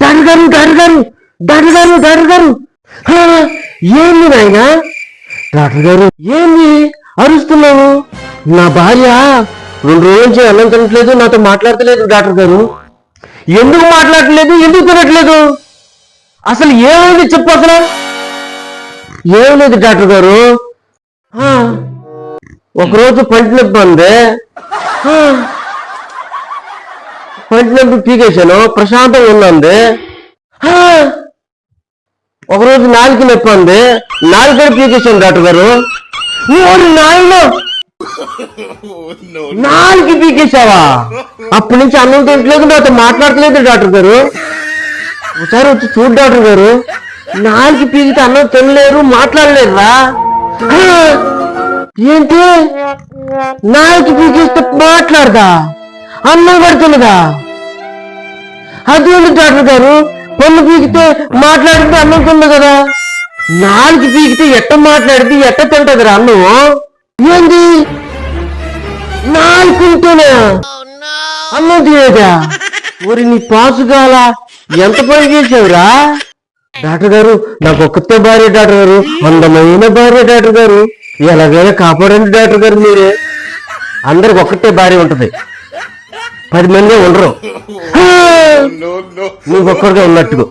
Doctor గారు doctor గారు doctor గారు డాక్టర్ గారు ఏంది నాయన? డాక్టర్ గారు ఏంది? అరుస్తున్నావు? నా భార్య రెండు రోజుల నుంచి అన్నం తినట్లేదు నాతో మాట్లాడతలేదు డాక్టర్ గారు. ఎందుకు మాట్లాడట్లేదు ఎందుకు తినట్లేదు? అసలు ఏమైంది చెప్పు అసలు. ఏం లేదు డాక్టర్ గారు. ఒకరోజు పంటి నొప్పి ఉంది ఆ, పీకేశాను ప్రశాంతంగా ఉన్నది ఒకరోజు నాలుగు నొప్పి ఉంది నాలుగు కూడా పీకేశాను డాక్టర్ గారు. ఓరి నాయన! నాలుగు పీకేశావా? అప్పటి నుంచి అన్నం తింటలేదు నాతో మాట్లాడట్లేదు డాక్టర్ గారు. ఒకసారి వచ్చి చూడు డాక్టర్ గారు. నాలుగు పీకితే అన్నం తినలేరు మాట్లాడలేరురా. ఏంటి? నాలుగు పీకిస్తే మాట్లాడదా? అన్నం పడుతున్నదా అదేంటి డాక్టర్ గారు? పన్ను పీకితే మాట్లాడితే అన్నం తింది కదా? నాలుగు పీకితే ఎట్ట మాట్లాడితే ఎట్ట తింటదిరా అన్నం? ఏంది? నాలుగు తింటేనే? అన్నం తినేదా? ఊరి నీ పాసుగాల ఎంత పని చేసావురా డాక్టర్ గారు నాకు ఒక్కతే భార్య డాక్టర్ గారు అందమైన భార్య డాక్టర్ గారు. ఎలాగైనా కాపాడండి డాక్టర్ గారు మీరే. అందరికి ఒక్కటే భార్య ఉంటది. పది మంది ఉండరు. నువ్వు ఒక్కడిగా ఉన్నట్టుగా